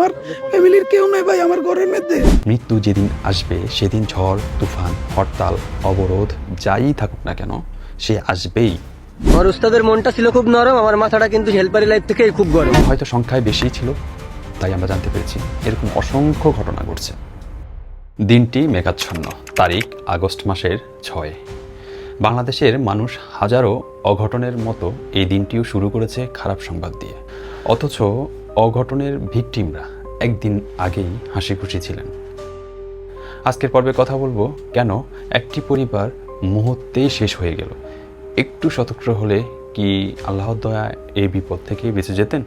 আমার ফ্যামিলির কেউ নাই ভাই আমার ঘরের মধ্যে। মৃত্যু যেদিন আসবে সেদিন ঝড় তুফান হরতাল অবরোধ যাই থাকুক না কেন সে আসবেই। আমার উস্তাদের মনটা ছিল খুব নরম আমার মাথাটা কিন্তু হেল্পারি লাইফ থেকে খুব গরম। হয়তো সংখ্যায় বেশি ছিল তাই আমরা জানতে পেরেছি এরকম অসংখ্য ঘটনা ঘটছে। দিনটি মেঘাচ্ছন্ন তারিখ আগস্ট মাসের ছয়। বাংলাদেশের মানুষ হাজারো অঘটনের মতো এই দিনটিও শুরু করেছে খারাপ সংবাদ দিয়ে। অথচ অঘটনের ভিকটিমরা একদিন আগেই হাসি খুশি ছিলেন। আজকের পর্বে কথা বলব কেন একটি পরিবার মুহূর্তেই শেষ হয়ে গেল। একটু সতর্ক হলে কি আল্লাহর দয়া এই বিপদ থেকে বেঁচে যেতেন?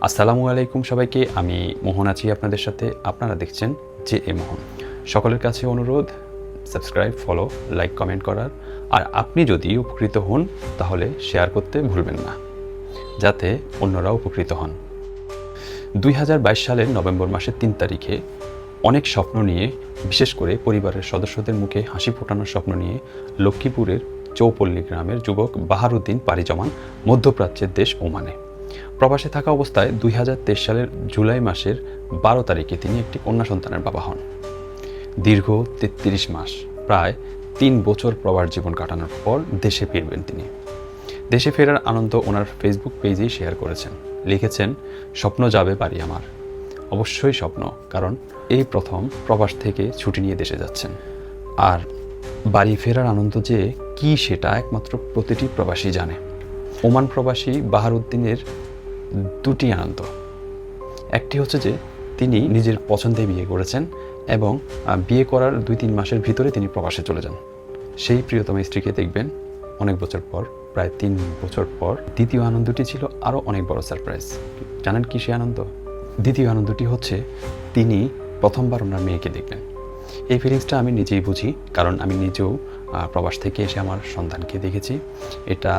আসসালামু আলাইকুম সবাইকে, আমি মোহন আছি আপনাদের সাথে। আপনারা দেখছেন যে এ মোহন। সকলের কাছে অনুরোধ, সাবস্ক্রাইব, ফলো, লাইক, কমেন্ট করার। আর আপনি যদি উপকৃত হন, তাহলে শেয়ার করতে ভুলবেন না, যাতে অন্যরা উপকৃত হন। দুই হাজার বাইশ সালের নভেম্বর মাসের তিন তারিখে অনেক স্বপ্ন নিয়ে, বিশেষ করে পরিবারের সদস্যদের মুখে হাসি ফোটানোর স্বপ্ন নিয়ে লক্ষ্মীপুরের চৌপল্লী গ্রামের যুবক বাহারুদ্দিন পাড়ি জমান মধ্যপ্রাচ্যের দেশ ওমানে। প্রবাসে থাকা অবস্থায় দুই হাজার তেইশ সালের জুলাই মাসের বারো তারিখে তিনি একটি কন্যা সন্তানের বাবা হন। দীর্ঘ তেত্রিশ মাস, প্রায় তিন বছর প্রবাস জীবন কাটানোর পর দেশে ফিরবেন তিনি। দেশে ফেরার আনন্দ ওনার ফেসবুক পেজেই শেয়ার করেছেন। লিখেছেন, স্বপ্ন যাবে বাড়ি আমার। অবশ্যই স্বপ্ন, কারণ এই প্রথম প্রবাস থেকে ছুটি নিয়ে দেশে যাচ্ছেন। আর বাড়ি ফেরার আনন্দ যে কি সেটা একমাত্র প্রতিটি প্রবাসী জানে। ওমান প্রবাসী বাহারুদ্দিনের দুটি আনন্দ। একটি হচ্ছে যে, তিনি নিজের পছন্দে বিয়ে করেছেন এবং বিয়ে করার দুই তিন মাসের ভিতরে তিনি প্রবাসে চলে যান। সেই প্রিয়তম স্ত্রীকে দেখবেন অনেক বছর পর, প্রায় তিন বছর পর, দ্বিতীয় আনন্দটি ছিল আরও অনেক বড় সারপ্রাইজ জানেন কি সে আনন্দ? দ্বিতীয় আনন্দটি হচ্ছে, তিনি প্রথমবার ওনার মেয়েকে দেখলেন। এই ফিলিংসটা আমি নিজেই বুঝি, কারণ আমি নিজেও প্রবাস থেকে এসে আমার সন্তানকে দেখেছি। এটা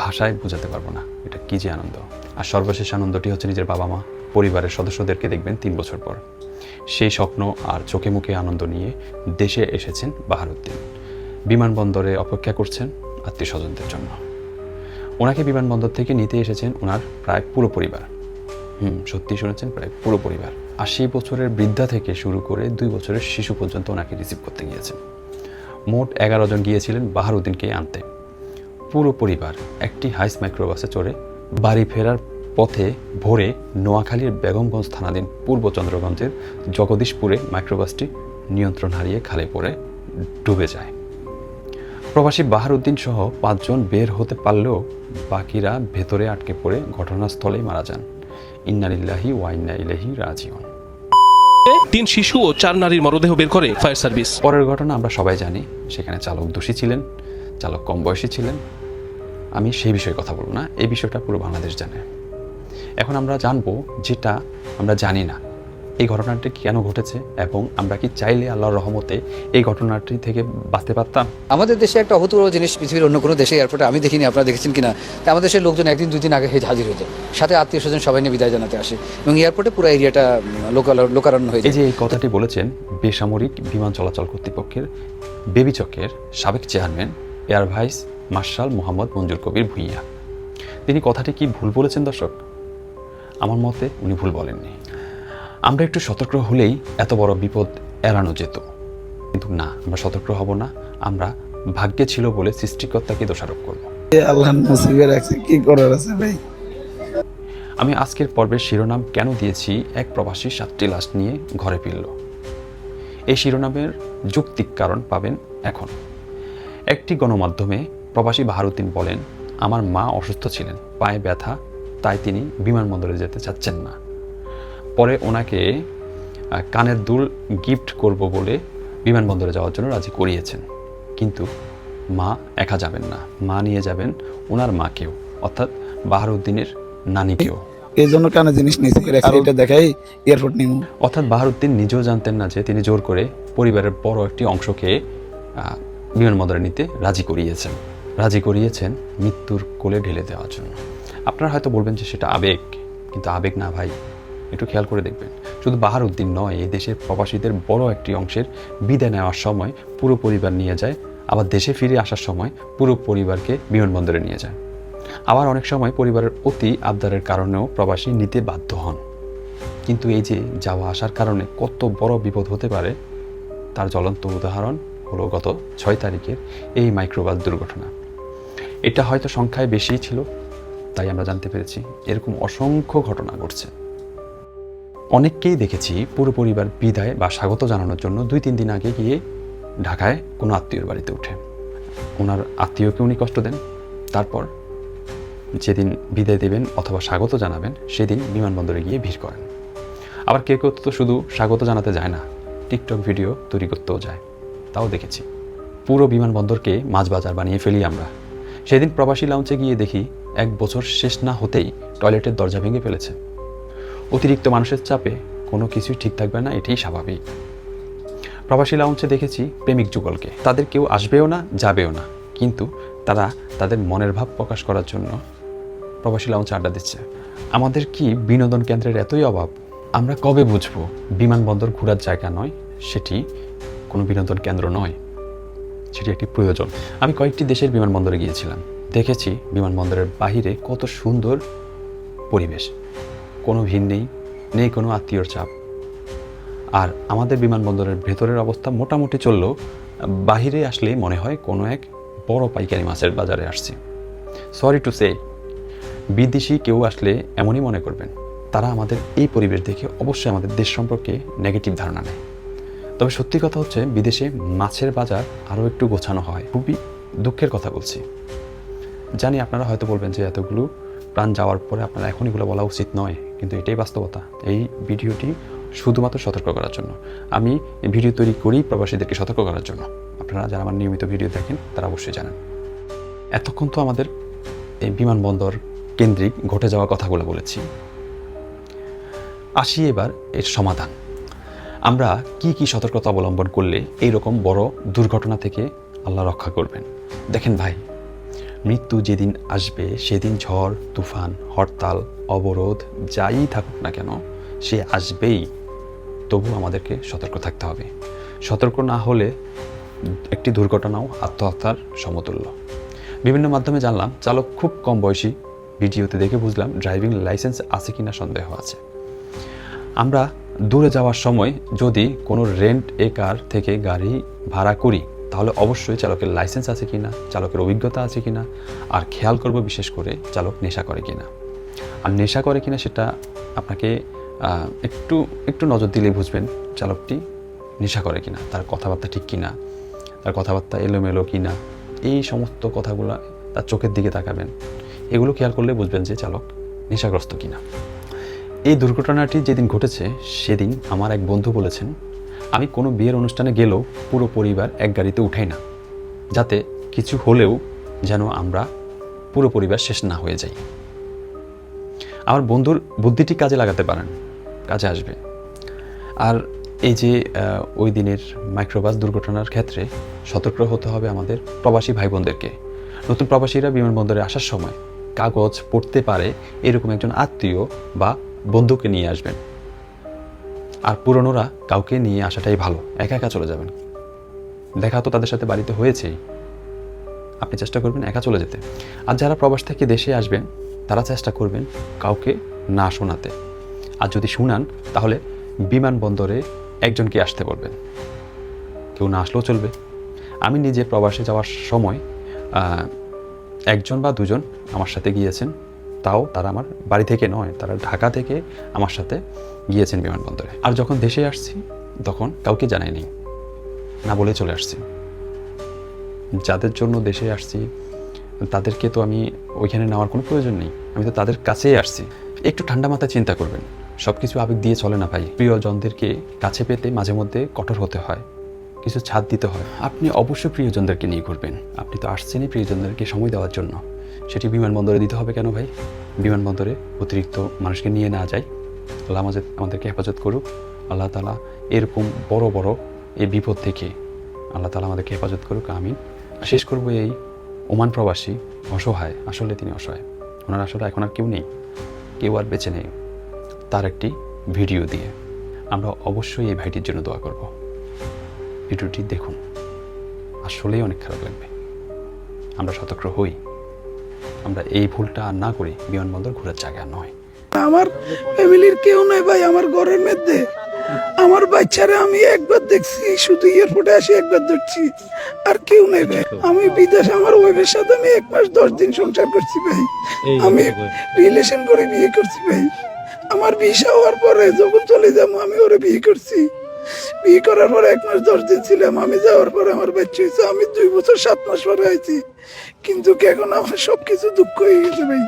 ভাষায় বোঝাতে পারব না, এটা কী যে আনন্দ। আর সর্বশেষ আনন্দটি হচ্ছে নিজের বাবা মা পরিবারের সদস্যদেরকে দেখবেন তিন বছর পর। সেই স্বপ্ন আর চোখে মুখে আনন্দ নিয়ে দেশে এসেছেন বাহারুদ্দিন। বিমানবন্দরে অপেক্ষা করছেন আত্মীয় স্বজনদের জন্য। ওনাকে বিমানবন্দর থেকে নিতে এসেছেন ওনার প্রায় পুরো পরিবার। হুম, সত্যি শুনেছেন? প্রায় পুরো পরিবার। আশি বছরের বৃদ্ধা থেকে শুরু করে দুই বছরের শিশু পর্যন্ত ওনাকে রিসিভ করতে গিয়েছেন। মোট এগারো জন গিয়েছিলেন বাহারুদ্দিনকে আনতে। পুরো পরিবার একটি হাইস মাইক্রোবাসে চড়ে বাড়ি ফেরার পথে ভোরে নোয়াখালীর বেগমগঞ্জ থানাধীন পূর্ব চন্দ্রগঞ্জের জগদীশপুরে মাইক্রোবাসটি নিয়ন্ত্রণ হারিয়ে খালে পড়ে ডুবে যায়। প্রবাসী বাহারুদ্দিন সহ পাঁচজন বের হতে পারলেও বাকিরা ভেতরে আটকে পড়ে ঘটনাস্থলেই মারা যান। ইন্নালিল্লাহি ওয়াইন্না ইলাহি রাজিউন। তিন শিশু ও চার নারীর মরদেহ বের করে ফায়ার সার্ভিস। পরের ঘটনা আমরা সবাই জানি সেখানে চালক দোষী ছিলেন চালক কম বয়সী ছিলেন। আমি সেই বিষয়ে কথা বলব না এই বিষয়টা পুরো বাংলাদেশ জানে। এখন আমরা জানব যেটা আমরা জানি না। এই ঘটনাটি কেন ঘটেছে এবং আমরা কি চাইলে আল্লাহর রহমতে এই ঘটনাটি থেকে বাঁচতে পারতাম? আমাদের দেশে একটা অভূতপূর্ব জিনিস পৃথিবীর অন্য কোনো দেশে এয়ারপোর্টে আমি দেখিনি আপনারা দেখেছেন কিনা? তা আমাদের দেশের লোকজন একদিন দুই দিন আগে হেজ হাজির হয়ে যায় সাথে আত্মীয় স্বজন সবাই নিয়ে বিদায় জানাতে আসে এবং এয়ারপোর্টে পুরো এরিয়াটা লোকাল লোকারণ্য হয়ে এই যায়। যে এই কথাটি বলেছেন বেসামরিক বিমান চলাচল কর্তৃপক্ষের বেবিচকের সাবেক chairman air vice marshal Mohammad Manzur Kabir Bhuiya. তিনি কথাটি কি ভুল বলেছেন দর্শক? আমার মতে উনি ভুল বলেননি। আমরা একটু সতর্ক হলেই এত বড় বিপদ এড়ানো যেত। কিন্তু না আমরা সতর্ক হব না আমরা ভাগ্যে ছিল বলে সৃষ্টিকর্তাকে দোষারোপ করব। আল্লাহ নসিবে রাখছে কি করার আছে ভাই? আমি আজকের পর্বের শিরোনাম কেন দিয়েছি? এক প্রবাসী সাতটি লাশ নিয়ে ঘরে ফিরল। এই শিরোনামের যৌক্তিক কারণ পাবেন এখন। একটি গণমাধ্যমে প্রবাসী বাহারুদ্দিন বলেন আমার মা অসুস্থ ছিলেন পায়ে ব্যথা তাই তিনি বিমানবন্দরে যেতে চাচ্ছেন না। পরে ওনাকে কানের দুল গিফট করব বলে বিমানবন্দরে যাওয়ার জন্য রাজি করিয়েছেন। কিন্তু মা একা যাবেন না। মা নিয়ে যাবেন ওনার মাকেও অর্থাৎ বাহারুদ্দিনের নানিকেও। এই জন্য কানে জিনিস নিয়েছি এটা দেখাই এয়ারপোর্ট নিমু। অর্থাৎ বাহারুদ্দিন নিজেও জানতেন না যে তিনি জোর করে পরিবারের বড় একটি অংশকে আহ, বিমানবন্দরে নিতে রাজি করিয়েছেন। রাজি করিয়েছেন মৃত্যুর কোলে ঢেলে দেওয়ার জন্য। আপনারা হয়তো বলবেন যে সেটা আবেগ কিন্তু আবেগ না ভাই। একটু খেয়াল করে দেখবেন। শুধু বাহারুদ্দিন নয়, এই দেশের প্রবাসীদের বড় একটি অংশের বিদায় নেওয়ার সময় পুরো পরিবার নিয়ে যায়, আবার দেশে ফিরে আসার সময় পুরো পরিবারকে বিমানবন্দরে নিয়ে যায়। আবার অনেক সময় পরিবারের অতি আবদারের কারণেও প্রবাসী নিতে বাধ্য হন। কিন্তু এই যে যাওয়া আসার কারণে কত বড় বিপদ হতে পারে, তার জ্বলন্ত উদাহরণ হলো গত ছয় তারিখের এই মাইক্রোবাস দুর্ঘটনা। এটা হয়তো সংখ্যায় বেশি ছিল, তাই আমরা জানতে পেরেছি এরকম অসংখ্য ঘটনা ঘটছে। অনেককেই দেখেছি পুরো পরিবার বিদায় বা স্বাগত জানানোর জন্য দুই, তিন দিন আগে গিয়ে ঢাকায় কোনো আত্মীয়র বাড়িতে ওঠে। ওনার আত্মীয়কে উনি কষ্ট দেন। তারপর যেদিন বিদায় দেবেন অথবা স্বাগত জানাবেন, সেদিন বিমানবন্দরে গিয়ে ভিড় করেন। আবার কেউ কেউ তো শুধু স্বাগত জানাতে যায় না, টিকটক ভিডিও তৈরি করতেও যায়। তাও দেখেছি। পুরো বিমানবন্দরকে মাছ বাজার বানিয়ে ফেলি আমরা। সেদিন প্রবাসী লাউঞ্চে গিয়ে দেখি এক বছর শেষ না হতেই টয়লেটের দরজা ভেঙে ফেলেছে। অতিরিক্ত মানুষের চাপে কোনো কিছুই ঠিক থাকবে না, এটাই স্বাভাবিক। প্রবাসী লাউঞ্চে দেখেছি প্রেমিক যুগলকে। তাদের কেউ আসবেও না, যাবেও না। কিন্তু তারা তাদের মনের ভাব প্রকাশ করার জন্য প্রবাসী লাউঞ্চে আড্ডা দিচ্ছে। আমাদের কি বিনোদন কেন্দ্রের এতই অভাব? আমরা কবে বুঝব বিমানবন্দর ঘোরার জায়গা নয়, সেটি কোনো বিনোদন কেন্দ্র নয়। সেটি একটি প্রয়োজন। আমি কয়েকটি দেশের বিমানবন্দরে গিয়েছিলাম। দেখেছি বিমানবন্দরের বাহিরে কত সুন্দর পরিবেশ। কোনো ভিড় নেই নেই কোনো আত্মীয়র চাপ। আর আমাদের বিমানবন্দরের ভেতরের অবস্থা মোটামুটি চললেও বাহিরে আসলেই মনে হয় কোনো এক বড় পাইকারি মাছের বাজারে আসছি। সরি টু সে বিদেশি কেউ আসলে এমনই মনে করবেন, তারা আমাদের এই পরিবেশ দেখে অবশ্যই আমাদের দেশ সম্পর্কে নেগেটিভ ধারণা নেয়। তবে সত্যি কথা হচ্ছে, বিদেশে মাছের বাজার আরও একটু গোছানো হয়, খুবই দুঃখের কথা বলছি। জানি আপনারা হয়তো বলবেন যে এতগুলো প্রাণ যাওয়ার পরে আপনারা এখন এগুলো বলা উচিত নয় কিন্তু এটাই বাস্তবতা। এই ভিডিওটি শুধুমাত্র সতর্ক করার জন্য। আমি ভিডিও তৈরি করি প্রবাসীদেরকে সতর্ক করার জন্য। আপনারা যারা আমার নিয়মিত ভিডিও দেখেন, তারা অবশ্যই জানেন। এতক্ষণ তো আমাদের এই বিমানবন্দর কেন্দ্রিক ঘটে যাওয়া কথাগুলো বলেছি। আসি এবার এর সমাধান। আমরা কি কি সতর্কতা অবলম্বন করলে এই রকম বড় দুর্ঘটনা থেকে আল্লাহ রক্ষা করবেন? দেখেন ভাই, মৃত্যু যেদিন আসবে, সেদিন ঝড়, তুফান, হরতাল অবরোধ যাই থাকুক না কেন, সে আসবেই। তবু আমাদেরকে সতর্ক থাকতে হবে। সতর্ক না হলে একটি দুর্ঘটনাও আত্মহত্যার সমতুল্য। বিভিন্ন মাধ্যমে জানলাম, চালক খুব কম বয়সী, ভিডিওতে দেখে বুঝলাম ড্রাইভিং লাইসেন্স আছে কিনা সন্দেহ আছে। আমরা দূরে যাওয়ার সময় যদি কোনো রেন্ট এ কার থেকে গাড়ি ভাড়া করি, তাহলে অবশ্যই চালকের লাইসেন্স আছে কিনা, চালকের অভিজ্ঞতা আছে কিনা, আর খেয়াল করব বিশেষ করে চালক নেশা করে কিনা। আর নেশা করে কিনা সেটা আপনাকে একটু একটু নজর দিলেই বুঝবেন চালকটি নেশা করে কিনা, তার কথাবার্তা ঠিক কিনা, তার কথাবার্তা এলোমেলো কিনা, এই সমস্ত কথাগুলো তার চোখের দিকে তাকাবেন। এগুলো খেয়াল করলে বুঝবেন যে চালক নেশাগ্রস্ত কিনা। এই দুর্ঘটনাটি যেদিন ঘটেছে সেদিন আমার এক বন্ধু বলেছেন, আমি কোনো বিয়ের অনুষ্ঠানে গেলেও পুরো পরিবার এক গাড়িতে উঠাই না, যাতে কিছু হলেও যেন আমরা পুরো পরিবার শেষ না হয়ে যাই। আমার বন্ধুর বুদ্ধিটি কাজে লাগাতে পারেন, কাজে আসবে। আর এই যে ওই দিনের মাইক্রোবাস দুর্ঘটনার ক্ষেত্রে সতর্ক হতে হবে আমাদের প্রবাসী ভাই বোনদেরকে নতুন প্রবাসীরা বিমানবন্দরে আসার সময় কাগজ পড়তে পারে এরকম একজন আত্মীয় বা বন্ধুকে নিয়ে আসবেন। আর পুরনোরা কাউকে নিয়ে আসাটাই ভালো, একা একা চলে যাবেন। দেখা তো তাদের সাথে বাড়িতে হয়েছেই। আপনি চেষ্টা করবেন একা চলে যেতে। আর যারা প্রবাস থেকে দেশে আসবেন তারা চেষ্টা করবেন কাউকে না শোনাতে। আর যদি শুনান, তাহলে বিমানবন্দরে একজনকে আসতে বলবেন। কেউ না আসলেও চলবে। আমি নিজে প্রবাসে যাওয়ার সময় একজন বা দুজন আমার সাথে গিয়েছেন। তাও তারা আমার বাড়ি থেকে নয়, তারা ঢাকা থেকে আমার সাথে গিয়েছেন বিমানবন্দরে। আর যখন দেশে আসছি, তখন কাউকে জানাইনি। না বলে চলে আসছি। যাদের জন্য দেশে আসছি তাদেরকে তো আমি ওইখানে নেওয়ার কোনো প্রয়োজন নেই। আমি তো তাদের কাছেই আসছি। একটু ঠান্ডা মাথায় চিন্তা করবেন। সব কিছু আবেগ দিয়ে চলে না ভাই। প্রিয়জনদেরকে কাছে পেতে মাঝে মধ্যে কঠোর হতে হয়। কিছু ছাদ দিতে হয়। আপনি অবশ্যই প্রিয়জনদেরকে নিয়ে ঘুরবেন। আপনি তো আসছেনই প্রিয়জনদেরকে সময় দেওয়ার জন্য। সেটি বিমানবন্দরে দিতে হবে কেন ভাই? বিমানবন্দরে অতিরিক্ত মানুষকে নিয়ে না যায় আল্লাহ আমাদের আমাদেরকে হেফাজত করুক। আল্লাহ তালা এরকম বড় বড় এই বিপদ থেকে আল্লাহ তালা আমাদেরকে হেফাজত করুক। আমি শেষ করব এই ওমান প্রবাসী, অসহায়, আসলে তিনি অসহায়। ওনার আসলে এখন আর কেউ নেই, কেউ আর বেঁচে নেই তার একটি ভিডিও দিয়ে। আমরা অবশ্যই এই ভাইটির জন্য দোয়া করব। ভিডিওটি দেখুন, আসলেই অনেক খারাপ লাগবে। আমরা সতর্ক হই। আমরা এই ভুলটা আর না করি বিমানবন্দর ঘোরার জায়গা নয়। আমার ফ্যামিলির কেউ নাই ভাই, আমার ঘরের মধ্যে। আমার বাচ্চারা আমি একবার দেখছি শুধু এয়ারপোর্টে আসি একবার ধরছি আর কেউ নেই ভাই। আমি বিদেশে আমার ওয়াইফের সাথে আমি এক মাস দশ দিন সংসার করছি ভাই। আমি রিলেশন করে বিয়ে করছি ভাই। আমার ভিসা হওয়ার পরে যখন চলে যাব আমি ওরে বিয়ে করছি। বিয়ে করার পরে এক মাস দশ দিন ছিলাম আমি যাওয়ার পরে আমার বাচ্চা হয়েছে। আমি দুই বছর সাত মাস পরে আইছি। কিন্তু এখন আমার সবকিছু দুঃখ হয়ে গেছে ভাই।